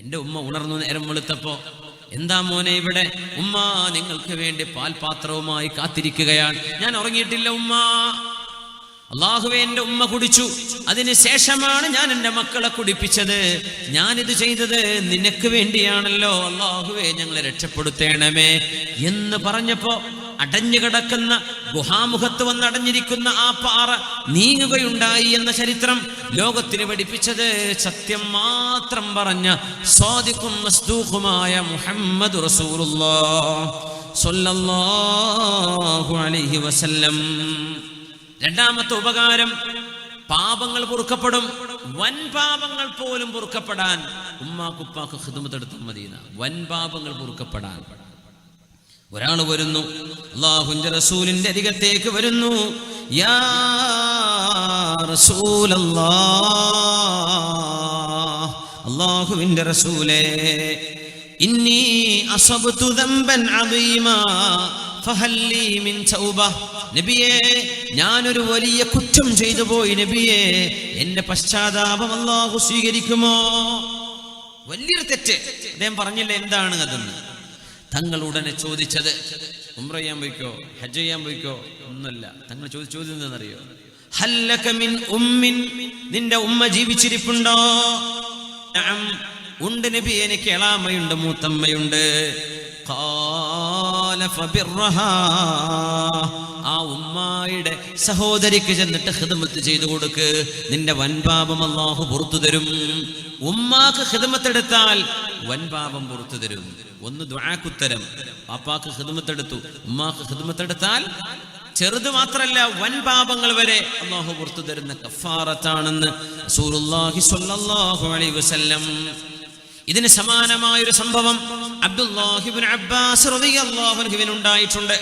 എന്റെ ഉമ്മ ഉണർന്നു നേരം വെളുത്തപ്പോ എന്താ മോനെ ഇവിടെ? ഉമ്മ നിങ്ങൾക്ക് വേണ്ടി പാൽപാത്രവുമായി കാത്തിരിക്കുകയാണ്. ഞാൻ ഉറങ്ങിയിട്ടില്ല ഉമ്മ. അള്ളാഹുവെ എന്റെ ഉമ്മ കുടിച്ചു. അതിനുശേഷമാണ് ഞാൻ എന്റെ മക്കളെ കുടിപ്പിച്ചത്. ഞാനിത് ചെയ്തത് നിനക്ക് വേണ്ടിയാണല്ലോ. അള്ളാഹുവെ ഞങ്ങളെ രക്ഷപ്പെടുത്തേണമേ എന്ന് പറഞ്ഞപ്പോ അടഞ്ഞു കിടക്കുന്ന ഗുഹാമുഖത്ത് വന്ന് അടഞ്ഞിരിക്കുന്ന ആ പാറ നീങ്ങുകയുണ്ടായി എന്ന ചരിത്രം ലോകത്തിന് പഠിപ്പിച്ചത് സത്യം മാത്രം പറഞ്ഞ സ്വാദിക്കും മസ്ദൂഖുമായ മുഹമ്മദ് അലൈഹി വസല്ലം. രണ്ടാമത്തെ ഉപകാരം പാപങ്ങൾ പൊറുക്കപ്പെടും. വൻ പാപങ്ങൾ പോലും പൊറുക്കപ്പെടാൻ ഉമ്മാക്കുപ്പാക്ക് ഹിദമത്തെടുത്ത മദീന വൻ പാപങ്ങൾ പൊറുക്കപ്പെടാൻ. ഒരാൾ വരുന്നു. അള്ളാഹുന്റെ റസൂലിന്റെ അരികത്തേക്ക് വരുന്നു. യാ അള്ളാഹുവിന്റെ റസൂലേ ഇന്നി മിൻ തൗബ. ഞാനൊരു വലിയ കുറ്റം ചെയ്തു പോയി നബിയെ. എന്റെ പശ്ചാത്താപം അള്ളാഹു സ്വീകരിക്കുമോ? വലിയൊരു തെറ്റ്. അദ്ദേഹം പറഞ്ഞില്ല എന്താണ് അതെന്ന്? തങ്ങൾ ഉടനെ ചോദിച്ചത് ഉംറ ചെയ്യാൻ പോയിക്കോ ഹജ്ജ് ചെയ്യാൻ പോയിക്കോ? ഒന്നല്ല തങ്ങൾ ചോദിച്ച ചോദ്യം എന്താണെന്നറിയോ? ഹല്ലക്കമിൻ മിൻ ഉമ്മിൻ നിന്റെ ഉമ്മ ജീവിച്ചിരിപ്പുണ്ടോ. ഉണ്ട് നബി എനിക്ക് എളാമയുണ്ട് മൂത്തമ്മയുണ്ട്. ആ ഉമ്മായുടെ സഹോദരിക്ക് ചെന്നിട്ട് ഹിദമത്ത് ചെയ്തു കൊടുക്ക്. നിന്റെ വൻപാപം അള്ളാഹു പുറത്തു തരും. ഉമ്മാക്ക് ഹിദമത്തെടുത്താൽ വൻപാപം പുറത്തു തരും. ഒന്ന് ദ്വാക്കുത്തരം പാപ്പാക്ക് ഹിദമത്തെടുത്തു ഉമ്മാക്ക് ഹിദമത്തെടുത്താൽ ചെറുത് മാത്രല്ല വൻ പാപങ്ങൾ വരെ അള്ളാഹു പുറത്തു തരുന്ന കഫാറത്താണെന്ന് റസൂലുള്ളാഹി സ്വല്ലല്ലാഹു അലൈഹി വസല്ലം. ഇതിന് സമാനമായ ഒരു സംഭവം അബ്ദുല്ലാഹിബിൻ അബ്ബാസ് റളിയല്ലാഹു അൻഹുവിന് ഉണ്ടായിട്ടുണ്ട്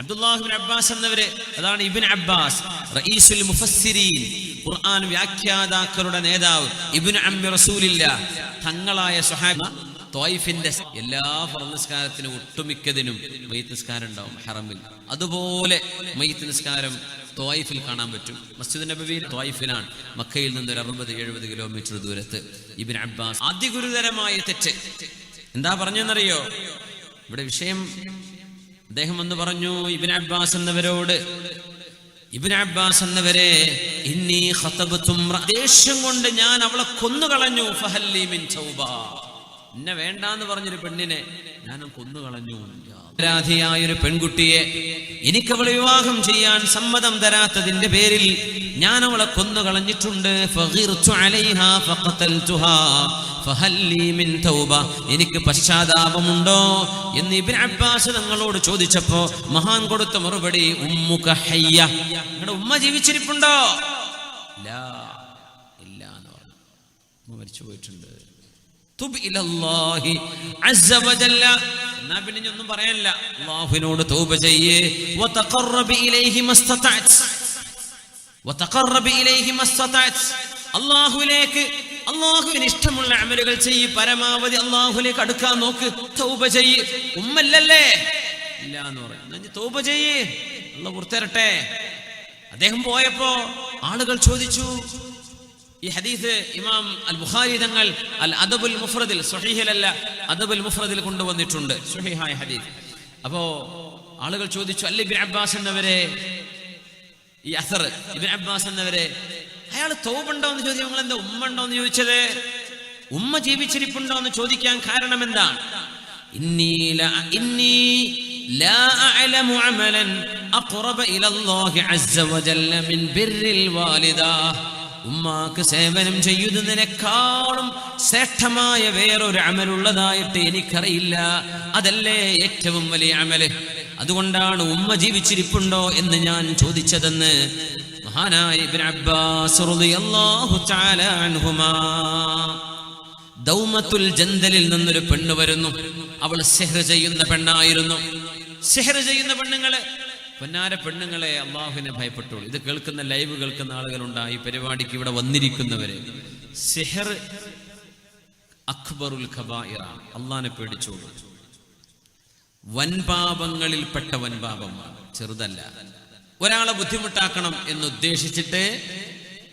അബ്ദുല്ലാഹിബിൻ അബ്ബാസ് എന്നവര് അതാണ് ഇബിൻ അബ്ബാസ് റഈസുൽ മുഫസ്സിരീൻ ഖുർആൻ വ്യാഖ്യാതാക്കളുടെ നേതാവ്. ഇബ്നു അമ്മി റസൂലില്ല തങ്ങളായ സ്വഹാബ തോയിഫിന്റെ എല്ലാ ഫർദ് നിസ്കാരത്തിനും ഒട്ടുമിക്കതിനും മയ്യത്ത് നിസ്കാരം ഉണ്ടാവും ഹറമിൽ. അതുപോലെ മയ്യത്ത് നിസ്കാരം തോയിഫിൽ കാണാൻ പറ്റും. മസ്ജിദ് നബവിയിൽ തോയിഫിലാണ് മക്കയിൽ നിന്ന് ഒരു അറുപത് എഴുപത് കിലോമീറ്റർ ദൂരത്ത് ഇബിൻ അബ്ബാസ് അതിഗുരുതരമായ തെറ്റ്. എന്താ പറഞ്ഞെന്നറിയോ? ഇവിടെ വിഷയം അദ്ദേഹം എന്ന് പറഞ്ഞു ഇബിൻ അബ്ബാസ് എന്നവരോട് ഇബിൻ അബ്ബാസ് എന്നവരെ ഇന്നീ ദേഷ്യം കൊണ്ട് ഞാൻ അവളെ കൊന്നുകളഞ്ഞു. ഫഹല്ലി മിൻ തൗബ. എന്നെ വേണ്ടാന്ന് പറഞ്ഞൊരു പെണ്ണിനെ ഞാനും കൊന്നുകളഞ്ഞു. രാധിയായ ഒരു പെൺകുട്ടിയെ എനിക്ക് അവളെ വിവാഹം ചെയ്യാൻ സമ്മതം തരാത്തതിന്റെ പേരിൽ ഞാൻ അവളെ കൊന്നുകളഞ്ഞിട്ടുണ്ട് എനിക്ക് പശ്ചാത്താപമുണ്ടോ എന്ന് ഇബ്നു അബ്ബാസ് തങ്ങളോട് ചോദിച്ചപ്പോ മഹാൻ കൊടുത്ത മറുപടി ഉമ്മുക ഹയ്യ. നിങ്ങളുടെ ഉമ്മ ജീവിച്ചിരിപ്പുണ്ടോ? ലാ ഇല്ല എന്ന് പറഞ്ഞു. മരിച്ചു പോയിട്ടുണ്ട് തുബ് ഇലല്ലാഹി അസ്സ വജല്ല എന്നാ പിന്നെ ഒന്നും പറയാനില്ല. അല്ലാഹുവിനോട് തൗബ ചെയ്യേ. അല്ലാഹുവിലേക്ക് അള്ളാഹുവിന് ഇഷ്ടമുള്ള അമലുകൾ ചെയ്യ്. പരമാവധി അള്ളാഹുലേക്ക് അടുക്കാൻ നോക്ക്. തൗബ ചെയ്യ്. ഉമ്മല്ലല്ലേ? ഇല്ല എന്ന് പറയും തൗബ ചെയ്യ്. അള്ള പുറത്തിരട്ടെ. അദ്ദേഹം പോയപ്പോ ആളുകൾ ചോദിച്ചു ഈ ഹദീസ് ഇമാം അൽ ബുഖാരി തങ്ങൾ അൽ അദബുൽ മുഫ്രദിൽ സുഹീഹിലല്ല അദബുൽ മുഫ്രദിൽ കൊണ്ടുവന്നിട്ടുണ്ട്. സുഹീഹായ ഹദീസ്. അപ്പോ ആളുകൾ ചോദിച്ചു അല്ല ഇബ്നു അബ്ബാസ് എന്നവരെ? ഈ അസർ ഇബിൻ അബ്ബാസ് എന്നവരെ? അയാൾ തോവുണ്ടോ എന്ന് ചോദിച്ചു. നിങ്ങൾ എന്താ ഉമ്മ ഉണ്ടോ? എന്ന് ചോദിച്ചത് ഉമ്മ ജീവിച്ചിരിപ്പുണ്ടോ? എന്ന് ചോദിക്കാൻ കാരണം എന്താണ്? അഖറബ ഇലല്ലാഹി അസ്സ മിൻ ബിർറിൽ ഉമ്മാക്ക് സേവനം ചെയ്യുന്നതിനേക്കാളും ശ്രേഷ്ഠമായ വേറൊരു അമലുള്ളതായിട്ട് എനിക്കറിയില്ല. അതല്ലേ ഏറ്റവും വലിയ അമൽ? അതുകൊണ്ടാണ് ഉമ്മ ജീവിച്ചിരിപ്പുണ്ടോ എന്ന് ഞാൻ ചോദിച്ചതെന്ന് മഹാനായ ഇബ്നു അബ്ബാസ് റളിയല്ലാഹു തആല അൻഹുമാ. ദൗമത്തുൽ ജന്തലിൽ നിന്നൊരു പെണ്ണ് വരുന്നു. അവൾ സെഹ്ർ ചെയ്യുന്ന പെണ്ണായിരുന്നു. സെഹ്ർ ചെയ്യുന്ന പെണ്ണുങ്ങൾ പൊന്നാര പെണ്ണുങ്ങളെ അള്ളാഹുവിനെ ഭയപ്പെട്ടുള്ളൂ ഇത് കേൾക്കുന്ന ലൈവ് കേൾക്കുന്ന ആളുകളുണ്ടായി പരിപാടിക്ക് ഇവിടെ വന്നിരിക്കുന്നവരെ. സെഹർ അക്ബറുൽ ഖബായിറാണ് അള്ളാഹിനെ പേടിച്ചോളൂ. വൻപാപങ്ങളിൽപ്പെട്ട വൻപാപമാണ് ചെറുതല്ല. ഒരാളെ ബുദ്ധിമുട്ടാക്കണം എന്ന് ഉദ്ദേശിച്ചിട്ട്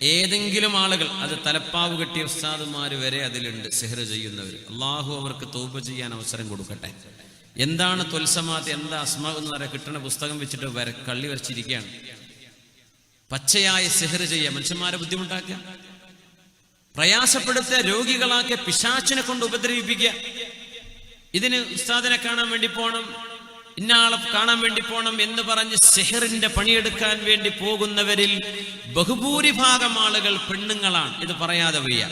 ഏതെങ്കിലും ആളുകൾ അത് തലപ്പാവ് കെട്ടിയ ഉസ്താദുമാർ വരെ അതിലുണ്ട് സെഹർ ചെയ്യുന്നവർ അള്ളാഹു അവർക്ക് തോപ ചെയ്യാൻ അവസരം കൊടുക്കട്ടെ. എന്താണ് തൊൽസമാത്ത് എന്താ അസ്മാവ് എന്ന് പറയാ കിട്ടുന്ന പുസ്തകം വെച്ചിട്ട് വര കള്ളി വരച്ചിരിക്കുകയാണ്. പച്ചയായ സെഹർ ചെയ്യുക മനുഷ്യന്മാരെ ബുദ്ധിമുട്ടാക്കുക. പ്രയാസപ്പെടുത്തുക രോഗികളാക്കിയ പിശാച്ചിനെ കൊണ്ട് ഉപദ്രവിപ്പിക്കുക. ഇതിന് ഉസ്താദിനെ കാണാൻ വേണ്ടി പോകണം ഇന്നാളെ കാണാൻ വേണ്ടി പോകണം എന്ന് പറഞ്ഞ് സെഹറിന്റെ പണിയെടുക്കാൻ വേണ്ടി പോകുന്നവരിൽ ബഹുഭൂരിഭാഗം ആളുകൾ പെണ്ണുങ്ങളാണ്. ഇത് പറയാതെ വയ്യ.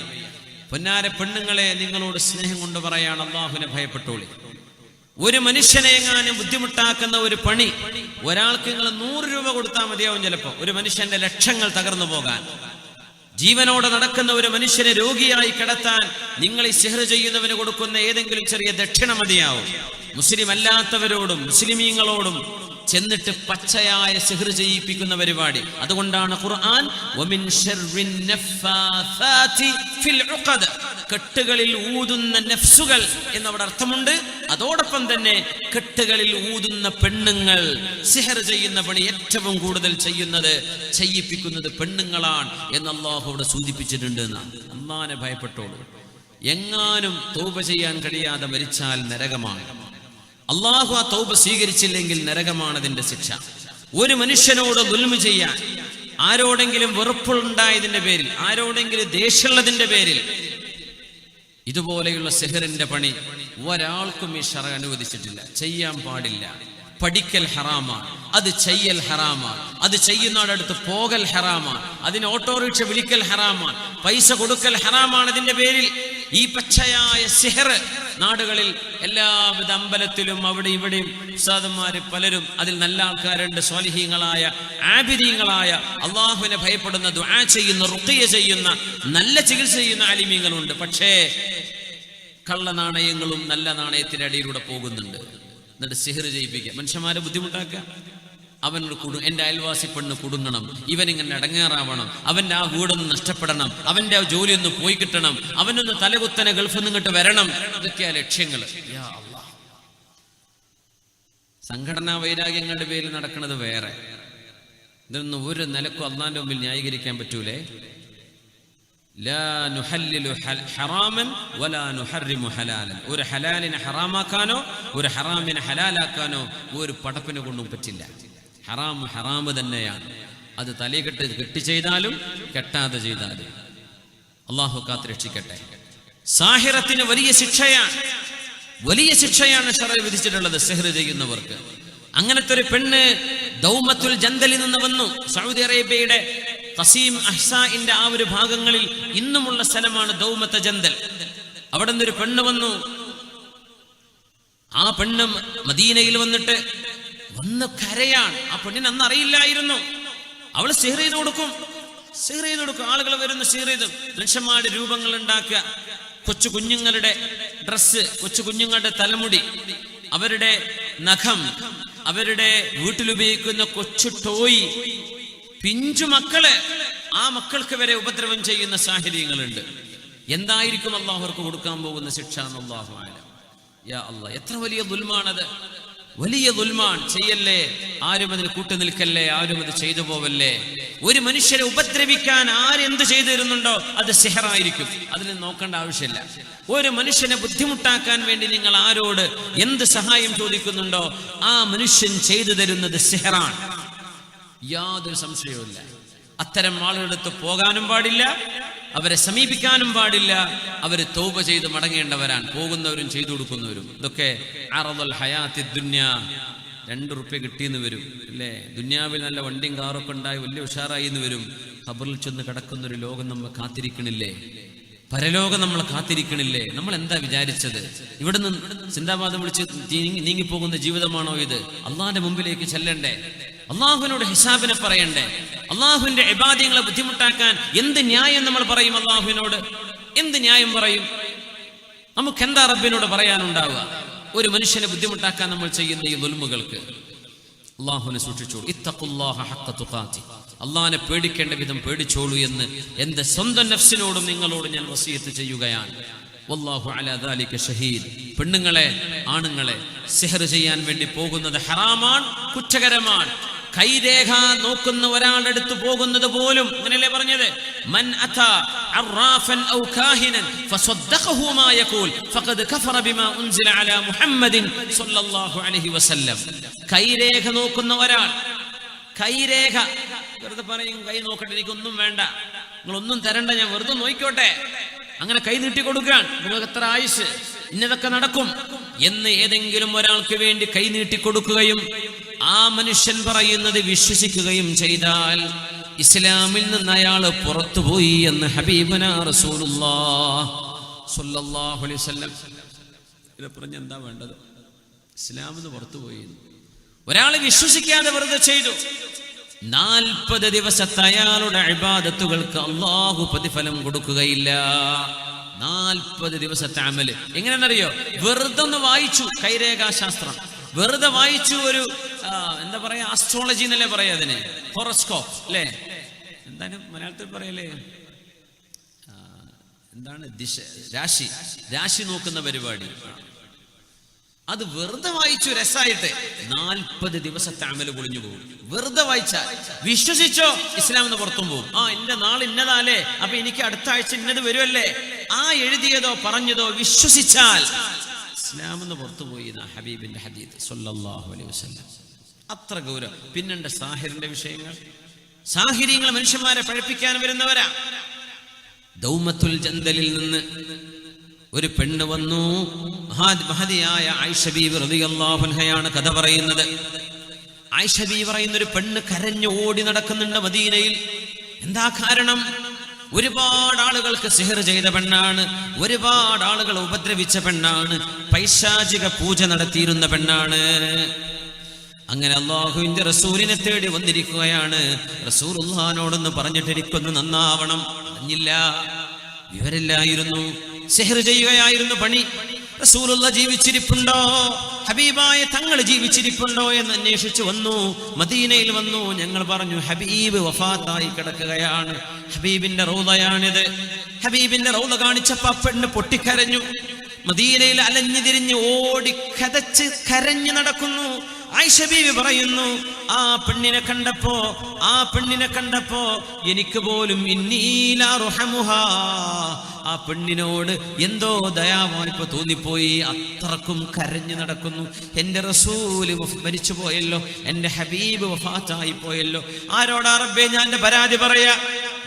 പൊന്നാരെ പെണ്ണുങ്ങളെ നിങ്ങളോട് സ്നേഹം കൊണ്ട് പറയാണ് അള്ളാഹുവിനെ ഭയപ്പെട്ടോളി. ഒരു മനുഷ്യനെ എങ്ങാനും ബുദ്ധിമുട്ടാക്കുന്ന ഒരു പണി ഒരാൾക്ക് നിങ്ങൾ നൂറ് രൂപ കൊടുത്താൽ മതിയാവും ചിലപ്പോൾ ഒരു മനുഷ്യന്റെ ലക്ഷങ്ങൾ തകർന്നു പോകാൻ. ജീവനോടെ നടക്കുന്ന ഒരു മനുഷ്യനെ രോഗിയായി കിടത്താൻ നിങ്ങൾ ഈ സിഹർ ചെയ്യുന്നവന് കൊടുക്കുന്ന ഏതെങ്കിലും ചെറിയ ദക്ഷിണ മതിയാവും. മുസ്ലിം അല്ലാത്തവരോടും മുസ്ലിമീങ്ങളോടും ചെന്നിട്ട് പച്ചയായ സിഹർ ചെയ്യിപ്പിക്കുന്ന പരിപാടി. അതുകൊണ്ടാണ് ഖുർആൻ ഫിൽ ഉഖദ്. കെട്ടുകളിൽ ഊതുന്ന നെഫ്സുകൾ എന്നവിടെ അർത്ഥമുണ്ട്. അതോടൊപ്പം തന്നെ കെട്ടുകളിൽ ഊതുന്ന പെണ്ണുങ്ങൾ സിഹർ ചെയ്യുന്ന പണി ഏറ്റവും കൂടുതൽ ചെയ്യുന്നത് ചെയ്യിപ്പിക്കുന്നത് പെണ്ണുങ്ങളാണ് എന്ന് അള്ളാഹു അവിടെ സൂചിപ്പിച്ചിട്ടുണ്ട് എന്നാണ് അമ്മാനെ ഭയപ്പെട്ടോളൂ. എങ്ങാനും തൗബ ചെയ്യാൻ കഴിയാതെ മരിച്ചാൽ നരകമാണ്. അള്ളാഹു ആ തൗബ സ്വീകരിച്ചില്ലെങ്കിൽ നരകമാണതിന്റെ ശിക്ഷ. ഒരു മനുഷ്യനോട് ദുൽമ ചെയ്യാൻ ആരോടെങ്കിലും വെറുപ്പുണ്ടായതിന്റെ പേരിൽ ആരോടെങ്കിലും ദേഷ്യമുള്ളതിന്റെ പേരിൽ ഇതുപോലെയുള്ള സെഹറിന്റെ പണി ഒരാൾക്കും ഈ ഷറ അനുവദിച്ചിട്ടില്ല. ചെയ്യാൻ പാടില്ല. പഠിക്കൽ ഹറാമ. അത് ചെയ്യൽ ഹറാമ. അത് ചെയ്യുന്നവരടുത്ത് പോകൽ ഹറാമ. അതിന് ഓട്ടോറിക്ഷ വിളിക്കൽ ഹറാമ. പൈസ കൊടുക്കൽ ഹറാമാണ് അതിന്റെ പേരിൽ. ഈ പച്ചയായ സിഹർ നാടുകളിൽ എല്ലാവിധ അമ്പലത്തിലും അവിടെ ഇവിടെയും ഉസ്താദന്മാര് പലരും അതിൽ നല്ല ആൾക്കാരുണ്ട് സ്വാലിഹീങ്ങളായ ആബിദീങ്ങളായ അള്ളാഹുവിനെ ഭയപ്പെടുന്ന ദുആ ചെയ്യുന്ന റുക്കിയ ചെയ്യുന്ന നല്ല ചികിത്സ ചെയ്യുന്ന ആലിമീങ്ങളുണ്ട്. പക്ഷേ കള്ള നാണയങ്ങളും നല്ല നാണയത്തിന്റെ അടിയിലൂടെ പോകുന്നുണ്ട്. എന്നിട്ട് സിഹർ ചെയ്യിപ്പിക്കുക മനുഷ്യന്മാരെ ബുദ്ധിമുട്ടാക്കുക. അവൻ ഒരു കുടു എന്റെ അയൽവാസി പെണ്ണ് കുടുങ്ങണം. ഇവൻ ഇങ്ങനെ അടങ്ങാറാവണം അവന്റെ ആ വീടൊന്ന് നഷ്ടപ്പെടണം. അവന്റെ ആ ജോലി ഒന്ന് പോയി കിട്ടണം. അവനൊന്ന് തലകുത്തനെ ഗൾഫിൽ നിന്നിട്ട് വരണം. ഇതൊക്കെയാ ലക്ഷ്യങ്ങൾ സംഘടനാ വൈരാഗ്യങ്ങളുടെ പേരിൽ നടക്കുന്നത് വേറെ. ഇതൊന്നും ഒരു നിലക്കും അള്ളാന്റെ മുമ്പിൽ ന്യായീകരിക്കാൻ പറ്റൂലേ? ഒരു ഹലാലിനെ ഹറാമാക്കാനോ ഒരു ഹറാമിനെ ഹലാലാക്കാനോ ഒരു പടപ്പിനെ കൊണ്ടും പറ്റില്ല. ഹറാം ഹറാമ് തന്നെയാണ്. അത് തലയിട്ട് കെട്ടി ചെയ്താലും കെട്ടാതെ ചെയ്താലും. അള്ളാഹു കാത്ത് രക്ഷിക്കട്ടെ. സാഹിറത്തിന് വലിയ ശിക്ഷയാണ്. വലിയ ശിക്ഷയാണ് ഷറ വിധിച്ചിട്ടുള്ളത് സെഹ്ർ ചെയ്യുന്നവർക്ക്. അങ്ങനത്തെ ഒരു പെണ്ണ് ദൗമത്തുൽ ജന്തലിൽ നിന്ന് വന്നു. സൗദി അറേബ്യയുടെ കസീം അഹ്സാഇന്റെ ആ ഒരു ഭാഗങ്ങളിൽ ഇന്നുമുള്ള സ്ഥലമാണ് ദൗമത്ത ജന്തൽ. അവിടെ നിന്നൊരു പെണ്ണ് വന്നു. ആ പെണ്ണ് മദീനയിൽ വന്നിട്ട് വന്ന് കരയാണ്. ആ പെണ്ണിന് അന്ന് അറിയില്ലായിരുന്നു. അവൾ സിഹർ ചെയ്ത് കൊടുക്കും. സിഹർ ചെയ്ത് കൊടുക്കും. ആളുകൾ വരുന്ന സിഹർ ചെയ്ത്. മനുഷ്യന്മാരുടെ രൂപങ്ങൾ ഉണ്ടാക്കുക. കൊച്ചു കുഞ്ഞുങ്ങളുടെ ഡ്രസ്സ് കൊച്ചു കുഞ്ഞുങ്ങളുടെ തലമുടി അവരുടെ നഖം അവരുടെ വീട്ടിലുപയോഗിക്കുന്ന കൊച്ചു ടോയ് പിഞ്ചു മക്കൾ ആ മക്കൾക്ക് വരെ ഉപദ്രവം ചെയ്യുന്ന സാഹചര്യങ്ങളുണ്ട്. എന്തായിരിക്കും അള്ളാഹു അവർക്ക് കൊടുക്കാൻ പോകുന്ന ശിക്ഷ എന്ന് യാ എത്ര വലിയ ദുൽമാണത്. വലിയ ദുൽമാൻ ചെയ്യല്ലേ? ആരും അതിന് കൂട്ടു നിൽക്കല്ലേ? ആരും അത് ചെയ്തു പോവല്ലേ? ഒരു മനുഷ്യരെ ഉപദ്രവിക്കാൻ ആരെന്ത് ചെയ്തു തരുന്നുണ്ടോ അത് സെഹറായിരിക്കും. അതിൽ നോക്കേണ്ട ആവശ്യമില്ല. ഒരു മനുഷ്യനെ ബുദ്ധിമുട്ടാക്കാൻ വേണ്ടി നിങ്ങൾ ആരോട് എന്ത് സഹായം ചോദിക്കുന്നുണ്ടോ ആ മനുഷ്യൻ ചെയ്തു തരുന്നത് സെഹറാണ്. യാതൊരു സംശയവുമില്ല. അത്തരം ആളുകളടുത്ത് പോകാനും പാടില്ല അവരെ സമീപിക്കാനും പാടില്ല അവർ തോപ ചെയ്ത് മടങ്ങേണ്ടവരാണ് പോകുന്നവരും ചെയ്തു കൊടുക്കുന്നവരും. ഇതൊക്കെ അറദൽ ഹയാത്തി ദുന്യ രണ്ട് റുപ്യ കിട്ടിയെന്ന് വരും അല്ലേ? ദുന്യാവിൽ നല്ല വണ്ടിയും കാറൊക്കെ ഉണ്ടായി വലിയ ഉഷാറായി എന്ന് വരും. ഖബറിൽ ചെന്ന് കിടക്കുന്ന ഒരു ലോകം നമ്മൾ കാത്തിരിക്കണില്ലേ? പരലോകം നമ്മൾ കാത്തിരിക്കണില്ലേ? നമ്മൾ എന്താ വിചാരിച്ചത്? ഇവിടുന്ന് സിന്ദാബാദം വിളിച്ച് നീങ്ങി- നീങ്ങിപ്പോകുന്ന ജീവിതമാണോ ഇത്? അള്ളാന്റെ മുമ്പിലേക്ക് ചെല്ലണ്ടേ? അള്ളാഹുവിനോട് ഹിസാബിനെ പറയണ്ടേ? അള്ളാഹുവിന്റെ ഇബാദ്യങ്ങളെ ബുദ്ധിമുട്ടാക്കാൻ എന്ത് ന്യായം നമ്മൾ പറയും അള്ളാഹുവിനോട്? എന്ത് ന്യായം പറയും? നമുക്ക് എന്താ റബ്ബിനോട് പറയാനുണ്ടാവുക? ഒരു മനുഷ്യനെ ബുദ്ധിമുട്ടാക്കാൻ നമ്മൾ ചെയ്യുന്ന ഈ ദുൽമുകൾക്ക് അള്ളാഹുവിനെ സൂക്ഷിച്ചോളൂ. ഇത്തഖുല്ലാഹ തുഖാത്തി അള്ളാഹിനെ പേടിക്കേണ്ട വിധം പേടിച്ചോളൂ എന്ന് എന്റെ സ്വന്തം നഫ്സിനോടും നിങ്ങളോട് ഞാൻ വസീയത്ത് ചെയ്യുകയാണ്. വല്ലാഹു ഷഹീദ്. പെണ്ണുങ്ങളെ ആണുങ്ങളെ സിഹർ ചെയ്യാൻ വേണ്ടി പോകുന്നത് ഹറാമാണ് കുറ്റകരമാണ്. കൈരേഖ നോക്കുന്ന ഒരാളുടെ അടുത്ത് പോകുന്നത് പോലും അങ്ങനെയല്ലേ പറഞ്ഞത്? മൻ അഥ അറാഫൻ ഔ കാഹിനൻ ഫസദ്ദഖഹു മാ യഖൂൽ ഫഖദ് കഫറ ബിമാ ഉൻസില അലാ മുഹമ്മദിൻ സ്വല്ലല്ലാഹു അലൈഹി വസല്ലം. കൈരേഖ നോക്കുന്ന ഒരാൾ കൈരേഖ വെറുതെ പറയും കൈ നോക്കട്ടെ എനിക്കൊന്നും വേണ്ട. നിങ്ങളൊന്നും തരണ്ട ഞാൻ വെറുതെ നോക്കിക്കോട്ടെ അങ്ങനെ കൈ നീട്ടി കൊടുക്കാൻ. നിങ്ങൾക്ക് എത്ര ആയുസ്? ഇന്നതൊക്കെ നടക്കും. എന്ന് ഏതെങ്കിലും ഒരാൾക്ക് വേണ്ടി കൈ നീട്ടി കൊടുക്കുകയും ആ മനുഷ്യൻ പറയുന്നത് വിശ്വസിക്കുകയും ചെയ്താൽ ഇസ്ലാമിൽ നിന്ന് അയാൾ പുറത്തുപോയി എന്ന് ഹബീബന പറഞ്ഞ എന്താ വേണ്ടത്? ഇസ്ലാമിന്ന് പുറത്തുപോയി ഒരാൾ വിശ്വസിക്കാതെ വെറുതെ ചെയ്തു. നാൽപ്പത് ദിവസത്തെ അയാളുടെ അഴിബാദത്തുകൾക്ക് അള്ളാഹു പ്രതിഫലം കൊടുക്കുകയില്ല. നാൽപ്പത് ദിവസത്തെ അമൽ. എങ്ങനെയാണെന്നറിയോ? വെറുതെ ഒന്ന് വായിച്ചു. കൈരേഖാശാസ്ത്രം. വെറുതെ വായിച്ചു ഒരു എന്താ പറയാ ആസ്ട്രോളജി എന്നല്ലേ പറയാ അതിന്? ഹൊറോസ്കോപ്പ് അല്ലേ? എന്താണ് മലയാളത്തിൽ പറയല്ലേ എന്താണ് ദിശ രാശി രാശി നോക്കുന്ന പരിപാടി. അത് വെറുതെ വായിച്ചു രസായിട്ട് നാൽപ്പത് ദിവസത്തെ അമൽ പൊളിഞ്ഞു പോകും. വെറുതെ വായിച്ചാൽ വിശ്വസിച്ചോ ഇസ്ലാം എന്ന് പുറത്തും പോകും. ആ എന്റെ നാൾ ഇന്നതാലേ അപ്പൊ എനിക്ക് അടുത്ത ആഴ്ച ഇന്നത് വരുമല്ലേ ആ എഴുതിയതോ പറഞ്ഞതോ വിശ്വസിച്ചാൽ ഇസ്ലാം എന്ന് പുറത്തുപോയി ഹബീബിന്റെ ഹദീദ് സൊല്ലാഹു അലൈഹി വസ്ലം അത്ര ഗൗരവം. പിന്നെ സാഹിറിന്റെ വിഷയങ്ങൾ? സാഹിര്യങ്ങൾ മനുഷ്യന്മാരെ പഴപ്പിക്കാൻ വരുന്നവരാ. ദൗമത്തുൽ ജന്തലിൽ നിന്ന് ഒരു പെണ്ണ് വന്നു. മഹാ- മഹതിയായ ആയിഷ ബീവി റളിയല്ലാഹു അൻഹയാണ് കഥ പറയുന്നത്. ആയിഷ ബീവി പറയുന്ന ഒരു പെണ്ണ് കരഞ്ഞു ഓടി നടക്കുന്നുണ്ട് മദീനയിൽ. എന്താ കാരണം? ഒരുപാട് ആളുകൾക്ക് സിഹർ ചെയ്ത പെണ്ണാണ് ഒരുപാട് ആളുകൾ ഉപദ്രവിച്ച പെണ്ണാണ് പൈശാചിക പൂജ നടത്തിയിരുന്ന പെണ്ണാണ്. അങ്ങനെ അള്ളാഹുവിന്റെ റസൂലിനെ തേടി വന്നിരിക്കുകയാണ്. റസൂൽ ഉള്ളഹാനോടൊന്ന് പറഞ്ഞിട്ട് എനിക്കൊന്ന് നന്നാവണം അറിഞ്ഞില്ല. വിവരില്ലായിരുന്നു സെഹർ ചെയ്യുകയായിരുന്നു പണി. റസൂലുള്ള ജീവിച്ചിരിപ്പുണ്ടോ? ഹബീബായ തങ്ങൾ ജീവിച്ചിരിപ്പുണ്ടോ എന്ന് അന്വേഷിച്ചു വന്നു. മദീനയിൽ വന്നു. ഞങ്ങൾ പറഞ്ഞു ഹബീബ് വഫാത്തായി കിടക്കുകയാണ്. ഹബീബിന്റെ റൗദയാണിത്. ഹബീബിന്റെ റൗദ കാണിച്ചപ്പോ ആ പെണ്ണ് പൊട്ടിക്കരഞ്ഞു. മദീനയിൽ അലഞ്ഞു തിരിഞ്ഞ് ഓടി കതച്ച് കരഞ്ഞു നടക്കുന്നു. ആയിഷ ബീവി പറയുന്നു ആ പെണ്ണിനെ കണ്ടപ്പോ ആ പെണ്ണിനെ കണ്ടപ്പോ എനിക്ക് പോലും ഇന്നീലാറുഹമുഹ ആ പെണ്ണിനോട് എന്തോ ദയാവായ്പ തോന്നിപ്പോയി അത്രക്കും കരഞ്ഞു നടക്കുന്നു. എന്റെ റസൂൽ മരിച്ചു പോയല്ലോ. എന്റെ ഹബീബ് വഫാത്തായി പോയല്ലോ. ആരോടാ റബ്ബേ ഞാൻ പരാതി പറയാ?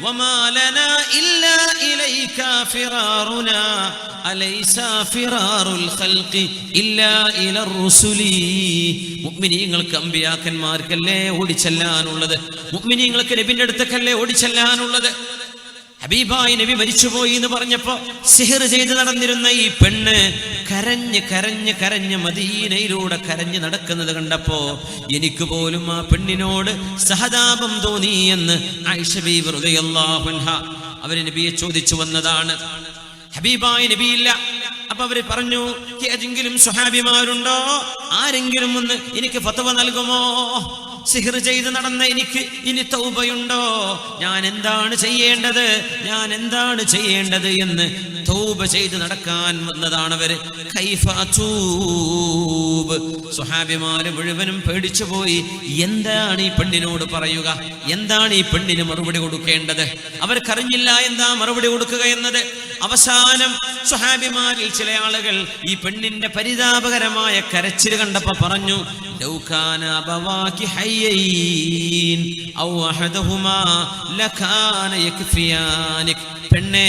وما لنا إلا إليك فرارنا أليس فرار الخلق إلا إلى الرسل മുഅ്മിനീങ്ങൾക്ക് അമ്പിയാക്കന്മാർക്കല്ലേ ഓടിച്ചെല്ലാനുള്ളത് മുഅ്മിനീങ്ങൾക്ക് നബിന്റെ അടുത്തേക്കല്ലേ ഓടിച്ചെല്ലാനുള്ളത് ഹബീബായി നബി മരിച്ചുപോയി എന്ന് പറഞ്ഞപ്പോ സിഹർ ചെയ്ത് നടന്നിരുന്ന ഈ പെണ്ണ് കരഞ്ഞ് കരഞ്ഞ് കരഞ്ഞ് മദീനയിലൂടെ കരഞ്ഞ് നടക്കുന്നത് കണ്ടപ്പോ എനിക്ക് പോലും ആ പെണ്ണിനോട് സഹതാപം തോന്നി എന്ന് ആയിഷ ബീവി റളിയല്ലാഹു അൻഹ അവർ നബിയെ ചോദിച്ചു വന്നതാണ്. ഹബീബായി നബിയില്ല. അപ്പൊ അവർ പറഞ്ഞു ഏതെങ്കിലും സ്വഹാബിമാരുണ്ടോ? ആരെങ്കിലും ഒന്ന് എനിക്ക് ഫത്തവ നൽകുമോ? സിഹർ ചെയ്ത് നടന്ന എനിക്ക് ഇനി തൗബയുണ്ടോ? ഞാൻ എന്താണ് ചെയ്യേണ്ടത്? ഞാൻ എന്താണ് ചെയ്യേണ്ടത് എന്ന് തൗബ ചെയ്ത് നടക്കാൻ വന്നതാണ് അവർ. സ്വഹാബിമാര് മുഴുവനും പേടിച്ചു പോയി. എന്താണ് ഈ പെണ്ണിനോട് പറയുക? എന്താണ് ഈ പെണ്ണിന് മറുപടി കൊടുക്കേണ്ടത്? അവർക്കറിഞ്ഞില്ല എന്താ മറുപടി കൊടുക്കുക എന്നത്. അവസാനം സ്വഹാബിമാരിൽ ചില ആളുകൾ ഈ പെണ്ണിന്റെ പരിതാപകരമായ കരച്ചിൽ കണ്ടപ്പോ പറഞ്ഞു ലൗകാന അബവാകി ഹയ്യൈൻ ഔ അഹദഹുമാ ലകാന യക്ഫിയാനിക്." പെണ്ണേ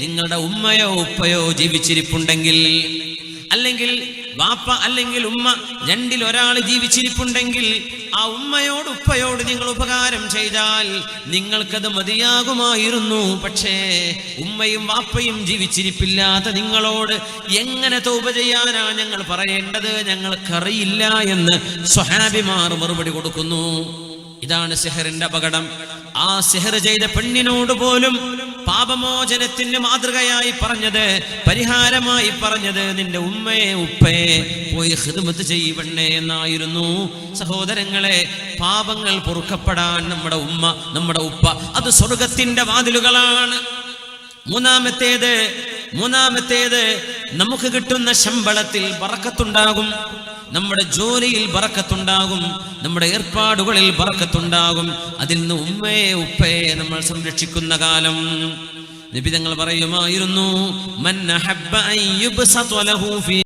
നിങ്ങളുടെ ഉമ്മയോ ഉപ്പയോ ജീവിച്ചിരിപ്പുണ്ടെങ്കിൽ അല്ലെങ്കിൽ വാപ്പ അല്ലെങ്കിൽ ഉമ്മ രണ്ടിൽ ഒരാൾ ജീവിച്ചിരിപ്പുണ്ടെങ്കിൽ ആ ഉമ്മയോട് ഉപ്പയോട് നിങ്ങൾ ഉപകാരം ചെയ്താൽ നിങ്ങൾക്കത് മതിയാകുമായിരുന്നു. പക്ഷേ ഉമ്മയും വാപ്പയും ജീവിച്ചിരിപ്പില്ലാത്ത നിങ്ങളോട് എങ്ങനെ തോപ ചെയ്യാനാ ഞങ്ങൾ പറയേണ്ടത് ഞങ്ങൾക്കറിയില്ല എന്ന് സ്വഹാബിമാർ മറുപടി കൊടുക്കുന്നു. ഇതാണ് സെഹറിന്റെ അപകടം. ആ സെഹർ ചെയ്ത പെണ്ണിനോട് പോലും പാപമോചനത്തിന് മാതൃകയായി പറഞ്ഞത് പരിഹാരമായി പറഞ്ഞത് നിന്റെ ഉമ്മയെ ഉപ്പയെ പോയി ഹിദ്മത്ത് ചെയ്യണ്ണേ എന്നായിരുന്നു. സഹോദരങ്ങളെ പാപങ്ങൾ പൊറുക്കപ്പെടാൻ നമ്മുടെ ഉമ്മ നമ്മുടെ ഉപ്പ അത് സ്വർഗത്തിന്റെ വാതിലുകളാണ്. മൂന്നാമത്തേത് മൂന്നാമത്തേത് നമുക്ക് കിട്ടുന്ന ശമ്പളത്തിൽ ബറക്കത്തുണ്ടാകും. നമ്മുടെ ജോലിയിൽ ബറക്കത്തുണ്ടാകും നമ്മുടെ ഏർപ്പാടുകളിൽ ബറക്കത്തുണ്ടാകും. അതിൽ നിന്ന് ഉമ്മയെ ഉപ്പയെ നമ്മൾ സംരക്ഷിക്കുന്ന കാലം. നബി തങ്ങൾ പറയുമായിരുന്നു മൻ അഹബ്ബ അൻ ഫീ